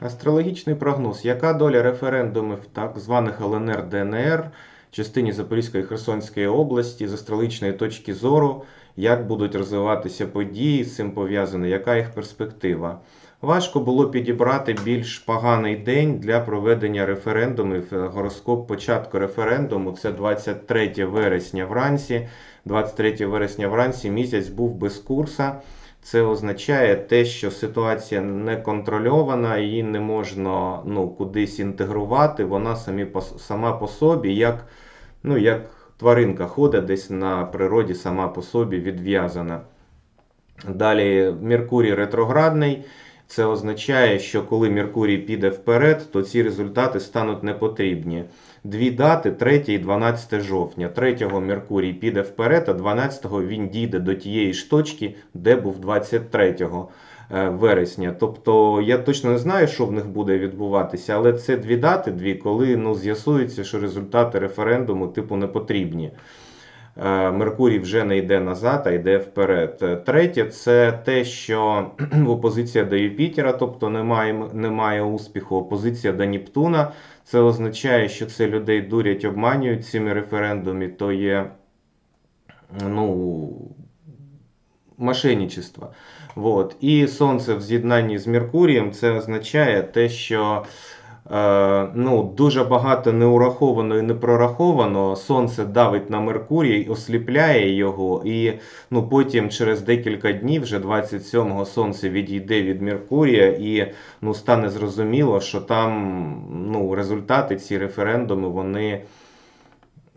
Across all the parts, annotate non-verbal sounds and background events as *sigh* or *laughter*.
Астрологічний прогноз. Яка доля референдумів так званих ЛНР ДНР в частині Запорізької Херсонської області з астрологічної точки зору, як будуть розвиватися події з цим пов'язані, яка їх перспектива? Важко було підібрати більш поганий день для проведення референдумів. Гороскоп початку референдуму це 23 вересня вранці. 23 вересня вранці місяць був без курса. Це означає те, що ситуація не контрольована, її не можна ну, кудись інтегрувати. Вона самі по, сама по собі, як, ну, як тваринка ходить десь на природі, сама по собі відв'язана. Далі Меркурій ретроградний. Це означає, що коли Меркурій піде вперед, то ці результати стануть непотрібні. Дві дати 3 і 12 жовтня. 3 Меркурій піде вперед, а 12-го він дійде до тієї ж точки, де був 23 е, вересня. Тобто я точно не знаю, що в них буде відбуватися, але це дві дати, дві, коли ну, з'ясується, що результати референдуму типу не потрібні. Е, Меркурій вже не йде назад, а йде вперед. Е, Третє, це те, що *clears throat* опозиція до Юпітера, тобто немає, немає успіху. Опозиція до Нептуна. Це означає, що це людей дурять, обманюють цими референдумі, то є ну, мошенничество. Вот. І Сонце в з'єднанні з Меркурієм це означає те, що ну, дуже багато неураховано і не прораховано. Сонце давить на Меркурій, осліпляє його, і ну, потім через декілька днів, вже 27-го сонце відійде від Меркурія, і ну, стане зрозуміло, що там ну, результати, ці референдуми, вони.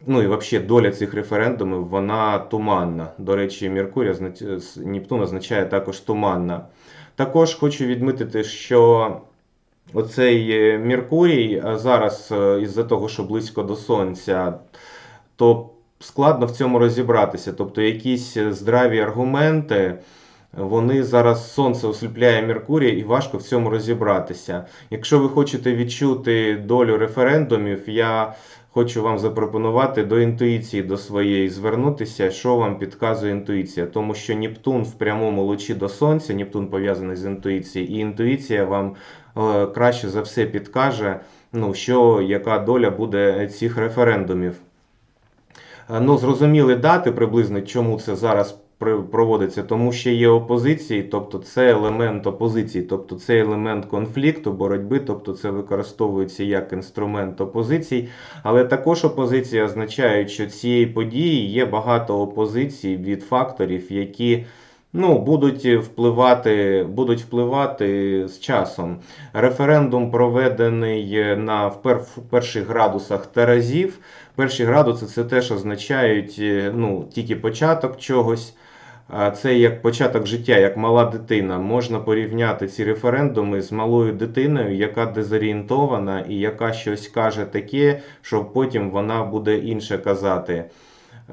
Ну і взагалі доля цих референдумів вона туманна. До речі, Меркурій з- Нептун означає також туманна. Також хочу відмітити, що оцей е, Меркурій а зараз е, із-за того, що близько до Сонця, то складно в цьому розібратися. Тобто якісь е, здраві аргументи. Вони зараз сонце осліпляє Меркурія і важко в цьому розібратися. Якщо ви хочете відчути долю референдумів, я хочу вам запропонувати до інтуїції до своєї звернутися, що вам підказує інтуїція. Тому що Нептун в прямому лучі до Сонця, Нептун пов'язаний з інтуїцією, і інтуїція вам е, краще за все підкаже, ну, що, яка доля буде цих референдумів. Е, Ну, зрозуміли дати приблизно, чому це зараз проводиться, тому що є опозиції, тобто це елемент опозиції, тобто це елемент конфлікту, боротьби, тобто це використовується як інструмент опозицій. Але також опозиція означає, що цієї події є багато опозицій від факторів, які ну, будуть впливати, будуть впливати з часом. Референдум проведений на в пер- в перших градусах Теразів. Перші градуси це теж означають е, ну, тільки початок чогось. Це як початок життя, як мала дитина. Можна порівняти ці референдуми з малою дитиною, яка дезорієнтована і яка щось каже таке, що потім вона буде інше казати.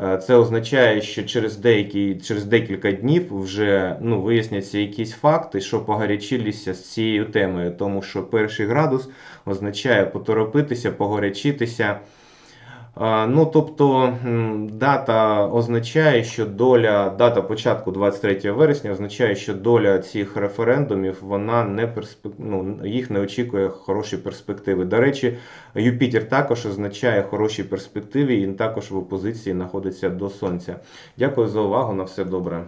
Е, Це означає, що через деякі, через декілька днів вже ну, виясняться якісь факти, що погарячилися з цією темою, тому що перший градус означає поторопитися, погорячитися. Ну, тобто дата означає, що доля, дата початку 23 вересня означає, що доля цих референдумів вона не перспек... ну, їх не очікує хороші перспективи. До речі, Юпітер також означає хороші перспективи, і також в опозиції знаходиться до сонця. Дякую за увагу. На все добре.